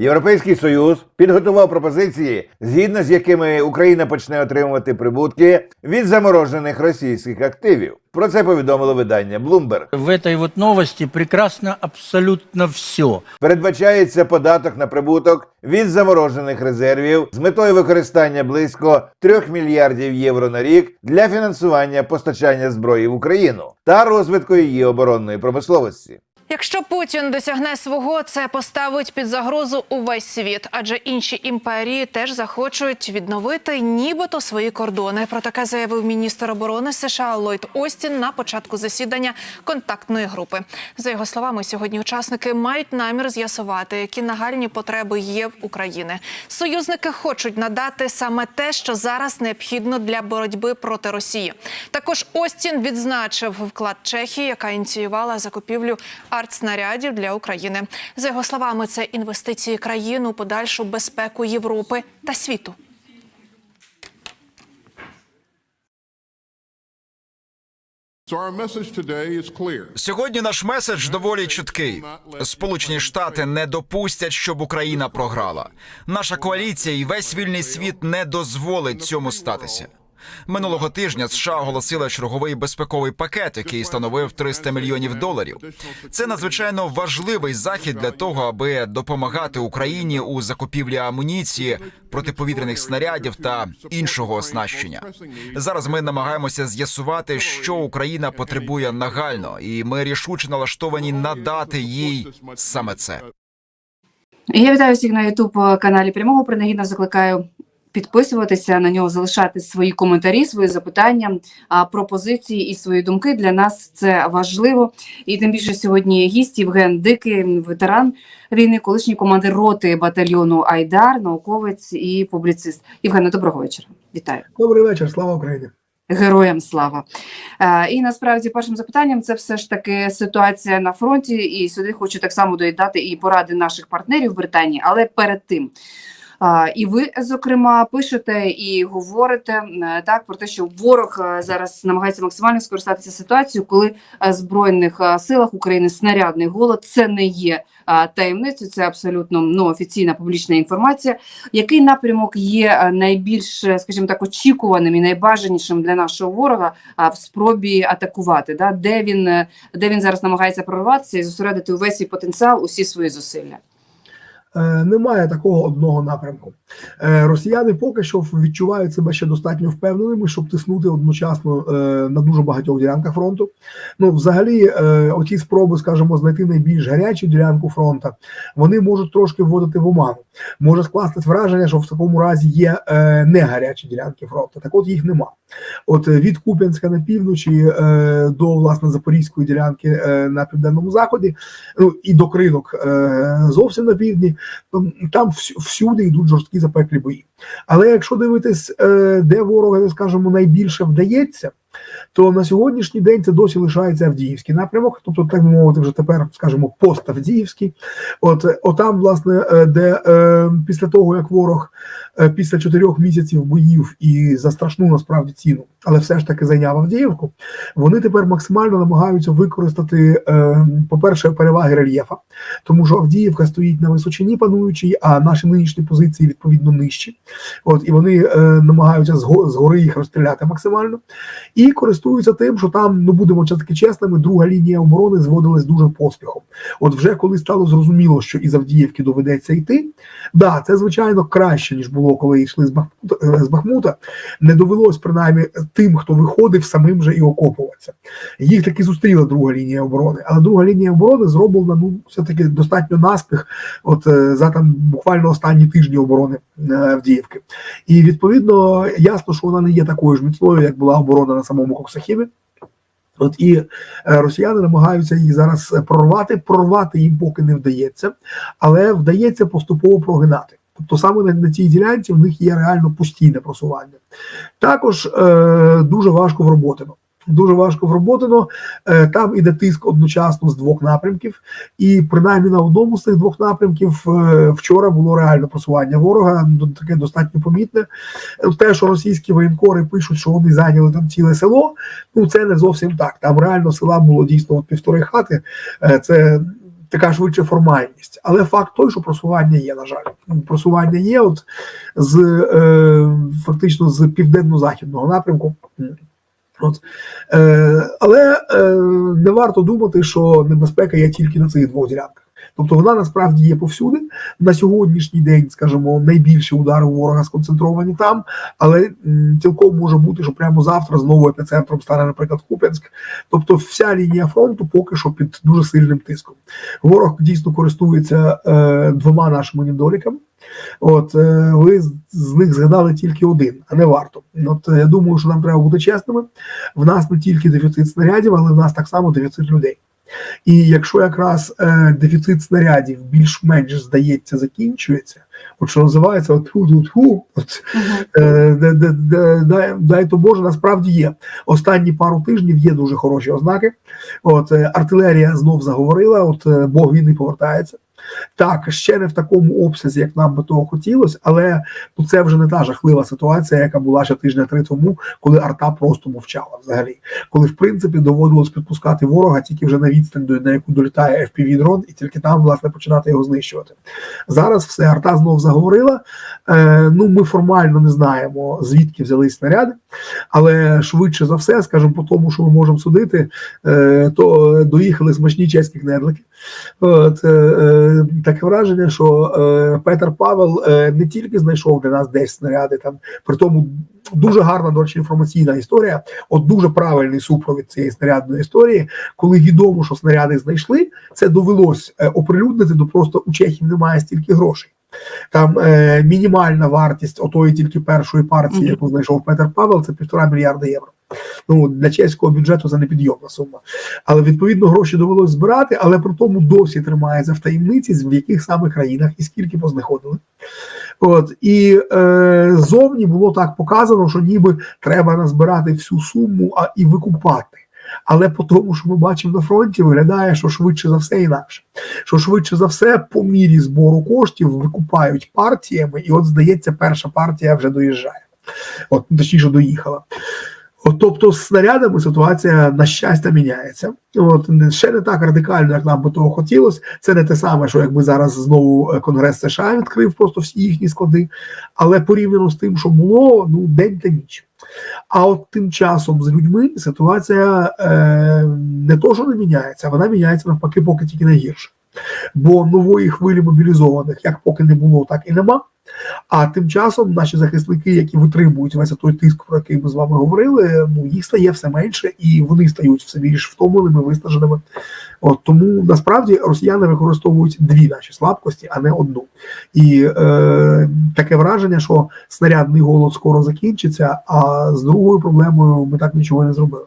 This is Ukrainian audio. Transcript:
Європейський Союз підготував пропозиції, згідно з якими Україна почне отримувати прибутки від заморожених російських активів. Про це повідомило видання Bloomberg. В этой вот новости прекрасно абсолютно все. Передбачається податок на прибуток від заморожених резервів з метою використання близько 3 мільярдів євро на рік для фінансування постачання зброї в Україну та розвитку її оборонної промисловості. Якщо Путін досягне свого, це поставить під загрозу увесь світ, адже інші імперії теж захочуть відновити нібито свої кордони. Про таке заявив міністр оборони США Ллойд Остін на початку засідання контактної групи. За його словами, сьогодні учасники мають намір з'ясувати, які нагальні потреби є в Україні. Союзники хочуть надати саме те, що зараз необхідно для боротьби проти Росії. Також Остін відзначив вклад Чехії, яка ініціювала закупівлю артснарядів для України. За його словами, це інвестиції країн у подальшу безпеку Європи та світу. Сьогодні наш меседж доволі чіткий. Сполучені Штати не допустять, щоб Україна програла. Наша коаліція і весь вільний світ не дозволить цьому статися. Минулого тижня США оголосила черговий безпековий пакет, який становив 300 мільйонів доларів. Це надзвичайно важливий захід для того, аби допомагати Україні у закупівлі амуніції, протиповітряних снарядів та іншого оснащення. Зараз ми намагаємося з'ясувати, що Україна потребує нагально, і ми рішуче налаштовані надати їй саме це. Я вітаю всіх на Ютуб каналі Прямого. Принагідно закликаю підписуватися на нього, залишати свої коментарі, свої запитання, пропозиції і свої думки. Для нас це важливо. І тим більше сьогодні гість Євген Дикий, ветеран війни, колишній командир роти батальйону Айдар, науковець і публіцист. Євгене, доброго вечора. Вітаю. Добрий вечір, слава Україні. Героям слава. І насправді першим запитанням це все ж таки ситуація на фронті. І сюди хочу так само доєднати і поради наших партнерів в Британії. Але перед тим. І ви, зокрема, пишете і говорите так про те, що ворог е, зараз намагається максимально скористатися ситуацією, коли е, в збройних е, силах України снарядний голод це не є таємницею, це абсолютно ну, офіційна публічна інформація. Який напрямок є найбільш, скажімо так, очікуваним і найбажанішим для нашого ворога в спробі атакувати? Да? Де він де він зараз намагається прорватися і зосередити увесь свій потенціал, усі свої зусилля? Е, Немає такого одного напрямку. Е, Росіяни поки що відчувають себе ще достатньо впевненими, щоб тиснути одночасно е, на дуже багатьох ділянках фронту. Ну, взагалі, оті спроби, скажімо, знайти найбільш гарячу ділянку фронту, вони можуть трошки вводити в оману. Може скластись враження, що в такому разі є не гарячі ділянки фронту. Так от їх нема. От від Куп'янська на півночі до власне Запорізької ділянки на південному заході, ну і до кринок зовсім на півдні. Там- всюди йдуть жорсткі запеклі бої. Але якщо дивитись, е, де ворога, скажімо, найбільше вдається, то на сьогоднішній день це досі лишається Авдіївський напрямок, тобто, так би мовити, вже тепер, скажімо, пост-Авдіївський. От, е, отам, власне, е, де е, після того, як ворог е, після чотирьох місяців боїв і за страшну насправді ціну, але все ж таки зайняв Авдіївку, вони тепер максимально намагаються використати, е, по-перше, переваги рельєфа, тому що Авдіївка стоїть на височині пануючій, а наші нинішні позиції відповідно нижчі. От і вони е, намагаються згори їх розстріляти максимально, і користуються тим, що там, ну будемо таки чесними, друга лінія оборони зводилась дуже поспіхом. От вже коли стало зрозуміло, що із Авдіївки доведеться йти, да, це звичайно краще ніж було, коли йшли з Бахмута, е, з Бахмута. Не довелось принаймні тим, хто виходив, самим же і окопуватися. Їх таки зустріла друга лінія оборони, але друга лінія оборони зроблена ну все таки достатньо наспіх, от е, за там буквально останні тижні оборони е, Авдіївки. І відповідно ясно, що вона не є такою ж міцною, як була оборона на самому Коксахіві. От і е, росіяни намагаються її зараз е, прорвати. Прорвати їм поки не вдається, але вдається поступово прогинати. Тобто саме на, цій ділянці в них є реально постійне просування. Також е, дуже важко вроботано. Дуже важко вроботано. Е, там іде тиск одночасно з двох напрямків, і принаймні на одному з цих двох напрямків е, вчора було реально просування ворога, таке достатньо помітне. Те, що російські воєнкори пишуть, що вони зайняли там ціле село, ну це не зовсім так. Там реально села було дійсно от півтори хати. Е, Це така швидше формальність. Але факт той, що просування є, на жаль. Просування є, от з е, фактично з південно-західного напрямку. От. Е, але е, не варто думати, що небезпека є тільки на цих двох ділянках. Тобто вона насправді є повсюди. На сьогоднішній день, скажімо, найбільші удари ворога сконцентровані там, але цілком може бути, що прямо завтра знову епіцентром стане, наприклад, Куп'янськ. Тобто, вся лінія фронту поки що під дуже сильним тиском. Ворог дійсно користується е, двома нашими недоліками. От е, ви з- них згадали тільки один, а не варто. От е, я думаю, що нам треба бути чесними. В нас не тільки дефіцит снарядів, але в нас так само дефіцит людей. І якщо якраз е, дефіцит снарядів більш-менш здається закінчується, от що називається от тху-тху-тху, от е, де, де, де, дай, дай то Боже, насправді є. Останні пару тижнів є дуже хороші ознаки. От е, артилерія знов заговорила, от е, Бог війни повертається. Так, ще не в такому обсязі, як нам би того хотілося, але ну, це вже не та жахлива ситуація, яка була ще тижня три тому, коли арта просто мовчала взагалі. Коли в принципі доводилось підпускати ворога тільки вже на відстань, на яку долітає fpv дрон, і тільки там власне починати його знищувати. Зараз все арта знов заговорила. Е, ну ми формально не знаємо звідки взялись снаряди, але швидше за все, скажімо, по тому, що ми можемо судити, е, то доїхали смачні чеські кнедлики. От, е, е, таке враження, що е, Петер Павел е, не тільки знайшов для нас десь снаряди, там при тому дуже гарна до речі, інформаційна історія. От дуже правильний супровід цієї снарядної історії. Коли відомо, що снаряди знайшли, це довелось е, оприлюднити, до просто у Чехів немає стільки грошей. Там е, мінімальна вартість отої тільки першої партії, яку знайшов Петер Павел, це півтора мільярда євро. Ну для чеського бюджету це непідйомна сума. Але відповідно гроші довелось збирати, але при тому досі тримається в таємниці, в яких саме країнах і скільки познаходили. От і е, зовні було так показано, що ніби треба назбирати всю суму, а і викупати. Але по тому, що ми бачимо на фронті, виглядає, що швидше за все інакше. Що швидше за все, по мірі збору коштів викупають партіями, і от здається, перша партія вже доїжджає. От точніше доїхала. Тобто з снарядами ситуація на щастя міняється. От ще не так радикально, як нам би того хотілося. Це не те саме, що якби зараз знову е, Конгрес США відкрив просто всі їхні склади. Але порівняно з тим, що було, ну день та ніч. А от тим часом з людьми ситуація е, не то, що не міняється, вона міняється навпаки, поки тільки не гірше. Бо нової хвилі мобілізованих як поки не було, так і нема. А тим часом наші захисники, які витримують весь той тиск, про який ми з вами говорили, ну їх стає все менше, і вони стають все більш втомленими, виснаженими. От тому насправді росіяни використовують дві наші слабкості, а не одну. І е, таке враження, що снарядний голод скоро закінчиться, а з другою проблемою ми так нічого не зробили.